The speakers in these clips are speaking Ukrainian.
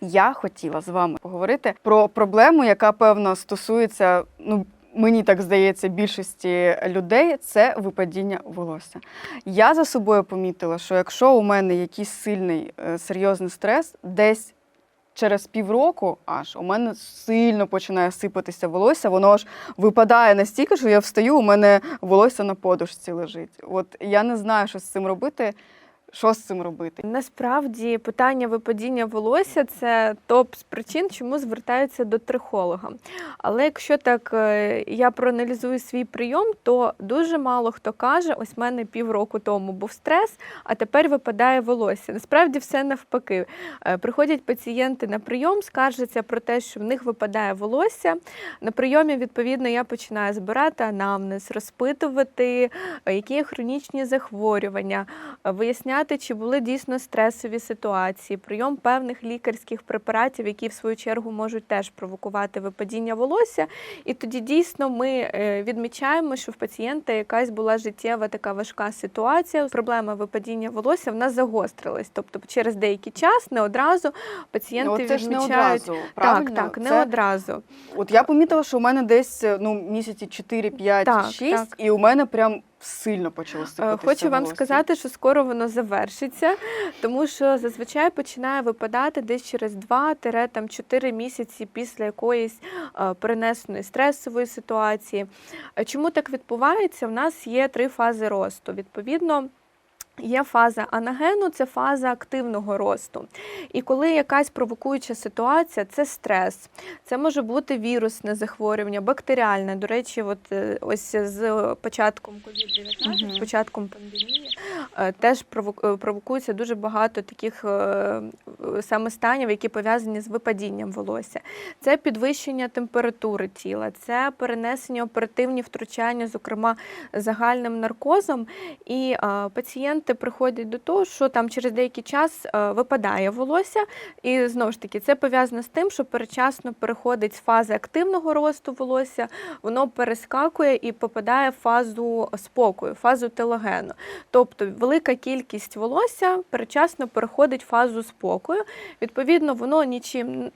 Я хотіла з вами поговорити про проблему, яка певно стосується, ну мені так здається, більшості людей це випадіння волосся. Я за собою помітила, що якщо у мене якийсь сильний е, серйозний стрес, десь через півроку аж у мене сильно починає сипатися волосся, воно аж випадає настільки, що я встаю, у мене волосся на подушці лежить. От я не знаю, що з цим робити. Що з цим робити? Насправді питання випадіння волосся це топ з причин, чому звертаються до трихолога. Але якщо так е, я проаналізую свій прийом, то дуже мало хто каже: ось в мене півроку тому був стрес, а тепер випадає волосся. Насправді все навпаки. Е, Приходять пацієнти на прийом, скаржаться про те, що в них випадає волосся. На прийомі, відповідно, я починаю збирати анамнез, розпитувати, е, які хронічні захворювання, е, виясняти, чи були дійсно стресові ситуації, прийом певних лікарських препаратів, які в свою чергу можуть теж провокувати випадіння волосся. І тоді дійсно ми е, відмічаємо, що в пацієнта якась була життєва така важка ситуація. Проблема випадіння волосся в нас загострилась. Тобто, через деякий час не одразу пацієнти Ну, от це ж не одразу, правильно? так, так, не Це- одразу. От я помітила, що у мене десь ну, місяці 4, 5, Так, 6, так. і у мене прям сильно почало Е, сипатися Хочу вам волосся. сказати, що скоро воно завершиться, тому що зазвичай починає випадати десь через 2-4 місяці після якоїсь е, перенесеної стресової ситуації. Е, Чому так відбувається? У нас є три фази росту. Відповідно. Є фаза анагену, це фаза активного росту. І коли якась провокуюча ситуація, це стрес, це може бути вірусне захворювання, бактеріальне. До речі, от е, ось з початком COVID-19, з початком пандемії, теж е, провокується дуже багато таких е, е, саме станів, які пов'язані з випадінням волосся. Це підвищення температури тіла, це перенесення оперативні втручання, зокрема загальним наркозом. І е, пацієнти приходять до того, що там через деякий час е, випадає волосся, і знову ж таки це пов'язано з тим, що перечасно переходить з фази активного росту волосся, воно перескакує і попадає в фазу спокою, фазу телогену. Тобто велика кількість волосся перечасно переходить в фазу спокою. Відповідно, воно нічим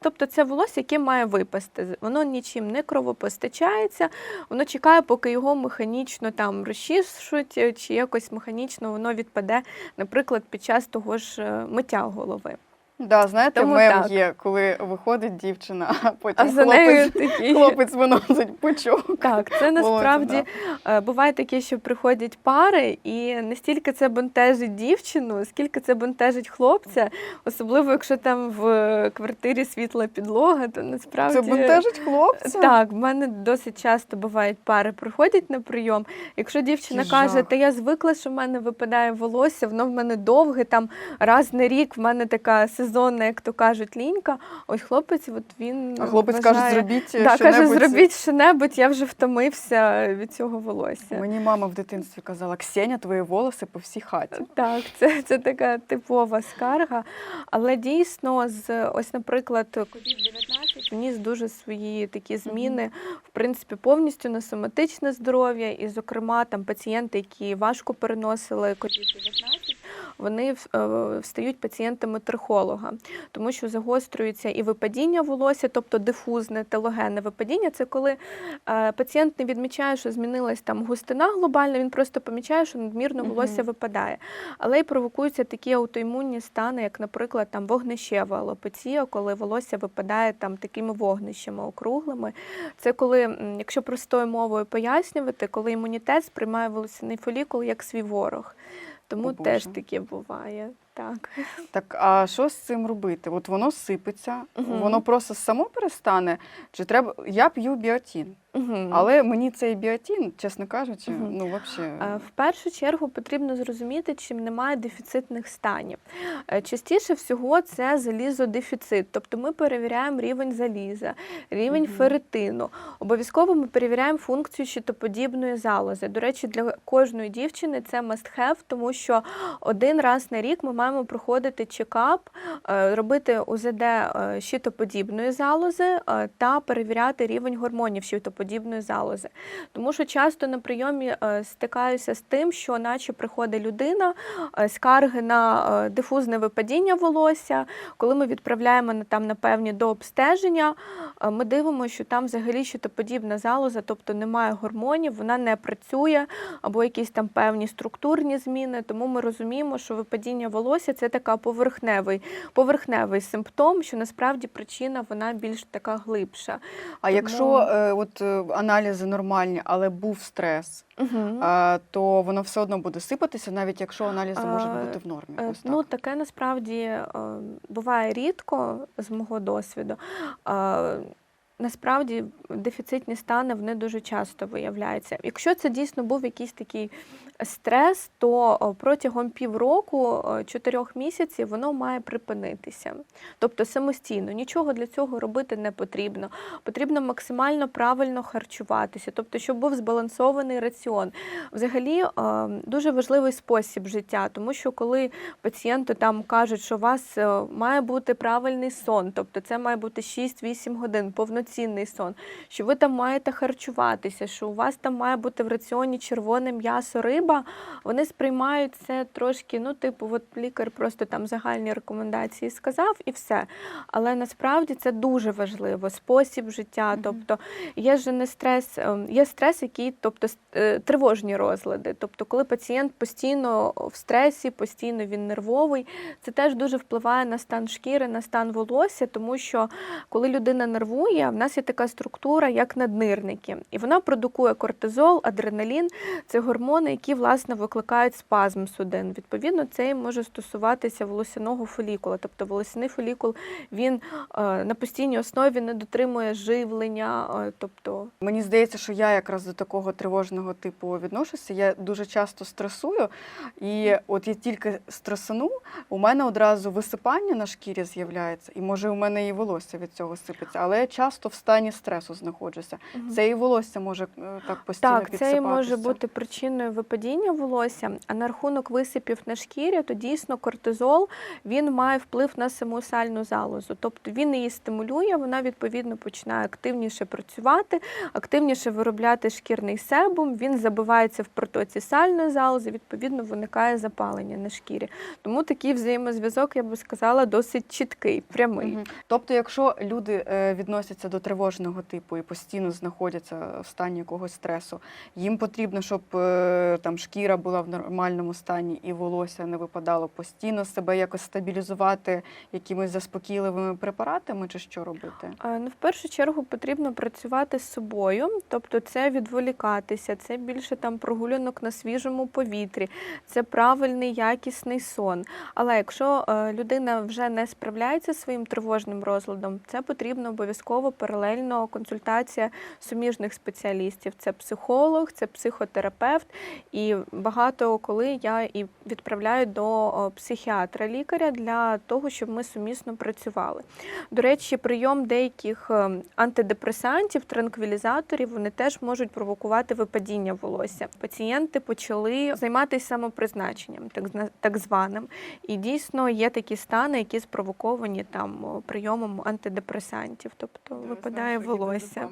тобто це волосся, яке має випасти. Воно нічим не кровопостачається, воно чекає, поки його механічно там розчішуть, чи якось механічно воно відпаде, наприклад, під час того ж е, миття голови. Да, знаєте, Тому мем так. є, коли виходить дівчина, а потім А за нею хлопець, такі. хлопець виносить пучок. Так, це насправді да. е, буває таке, що приходять пари, і не стільки це бентежить дівчину, скільки це бентежить хлопця, особливо якщо там в е, квартирі світла підлога, то насправді Це бентежить хлопця? Так, в мене досить часто бувають пари приходять на прийом. Якщо дівчина Який каже, жах. та я звикла, що в мене випадає волосся, воно в мене довге, там раз на рік в мене така сезонна, як то кажуть, лінька. Ось хлопець, от він А хлопець каже, зробіть Да, каже, зробіть що-небудь, я вже втомився від цього волосся. Мені мама в дитинстві казала, Ксеня, твої волоси по всій хаті. Так, це, це така типова скарга. Але дійсно, з ось, наприклад, COVID-19 вніс дуже свої такі зміни, в принципі, повністю на соматичне здоров'я, і, зокрема, там пацієнти, які важко переносили COVID-19, вони е, стають пацієнтами трихолога, тому що загострюється і випадіння волосся, тобто дифузне телогенне випадіння. Це коли е, пацієнт не відмічає, що змінилась там густина глобальна, він просто помічає, що надмірно волосся випадає. Але й провокуються такі аутоімунні стани, як, наприклад, там вогнищева алопеція, коли волосся випадає там такими вогнищами округлими. Це коли, якщо простою мовою пояснювати, коли імунітет сприймає волосяний фолікул як свій ворог. Тому О, теж таке буває. Так. Так, а що з цим робити? От воно сипеться, Мгм. воно просто само перестане. Чи треба. Я п'ю біотін, Мгм. але мені цей біотін, чесно кажучи, Мгм. ну взагалі. Е, В першу чергу потрібно зрозуміти, чи немає дефіцитних станів. Е, Частіше всього це залізодефіцит, тобто ми перевіряємо рівень заліза, рівень Мгм. ферритину. Обов'язково ми перевіряємо функцію щитоподібної залози. До речі, для кожної дівчини це must have, тому що один раз на рік ми маємо маємо проходити чекап, е, робити УЗД е, щитоподібної залози е, та перевіряти рівень гормонів щитоподібної залози. Тому що часто на прийомі стикаюся з тим, що наче приходить людина, скарги на дифузне випадіння волосся. Коли ми відправляємо там на певні до обстеження, е, ми дивимося, що там взагалі щитоподібна залоза, тобто немає гормонів, вона не працює або якісь там певні структурні зміни. Тому ми розуміємо, що випадіння волосся це така поверхневий, поверхневий симптом, що насправді причина вона більш така глибша. А якщо е, от е, аналізи нормальні, але був стрес, Угу. е, то воно все одно буде сипатися, навіть якщо аналізи можуть бути в нормі. Е, Ось так. Ну, таке насправді е, буває рідко з мого досвіду. Е, Насправді дефіцитні стани вони дуже часто виявляються. Якщо це дійсно був якийсь такий стрес, то протягом півроку, чотирьох місяців воно має припинитися. Тобто самостійно нічого для цього робити не потрібно. Потрібно максимально правильно харчуватися, тобто, щоб був збалансований раціон. Взагалі дуже важливий спосіб життя, тому що коли пацієнти там кажуть, що у вас має бути правильний сон, тобто це має бути 6-8 годин, повноцінний сон, що ви там маєте харчуватися, що у вас там має бути в раціоні червоне м'ясо, риба, вони сприймають це трошки, ну, типу, от лікар просто там загальні рекомендації сказав і все. Але насправді це дуже важливо, спосіб життя. Тобто є ж не стрес, ем, є стрес, який, тобто е, тривожні розлади. Тобто, коли пацієнт постійно в стресі, постійно він нервовий, це теж дуже впливає на стан шкіри, на стан волосся, тому що коли людина нервує, в нас є така структура, як наднирники, і вона продукує кортизол, адреналін. Це гормони, які власне викликають спазм судин. Відповідно, це і може стосуватися волосяного фолікула. Тобто волосяний фолікул він е, на постійній основі не дотримує живлення. е, Тобто, Мені здається, що я якраз до такого тривожного типу відношуся. Я дуже часто стресую, і от я тільки стресану, у мене одразу висипання на шкірі з'являється, і може у мене і волосся від цього сипеться. Але я часто в стані стресу знаходжуся. Це і волосся може е, так постійно Так, це і може бути причиною випадіння волосся. А на рахунок висипів на шкірі, то дійсно кортизол він має вплив на саму сальну залозу. Тобто він її стимулює, вона відповідно починає активніше працювати, активніше виробляти шкірний себум. Він забивається в протоці сальної залози, відповідно виникає запалення на шкірі. Тому такий взаємозв'язок, я би сказала, досить чіткий, прямий. Мгм. Тобто, якщо люди е, відносяться до тривожного типу і постійно знаходяться в стані якогось стресу, їм потрібно, щоб е, там шкіра була в нормальному стані і волосся не випадало постійно себе якось стабілізувати якимись заспокійливими препаратами, чи що робити? Ну, в першу чергу потрібно працювати з собою, тобто це відволікатися, це більше там прогулянок на свіжому повітрі, це правильний якісний сон. Але якщо е, людина вже не справляється зі своїм тривожним розладом, це потрібно обов'язково паралельно консультація суміжних спеціалістів. Це психолог, це психотерапевт, і багато коли я і відправляю до о, психіатра лікаря для того, щоб ми сумісно працювали. До речі, прийом деяких е, антидепресантів, транквілізаторів, вони теж можуть провокувати випадіння волосся. Пацієнти почали займатися самопризначенням, так зна- так званим. І дійсно є такі стани, які спровоковані там прийомом антидепресантів, тобто випадає волосся.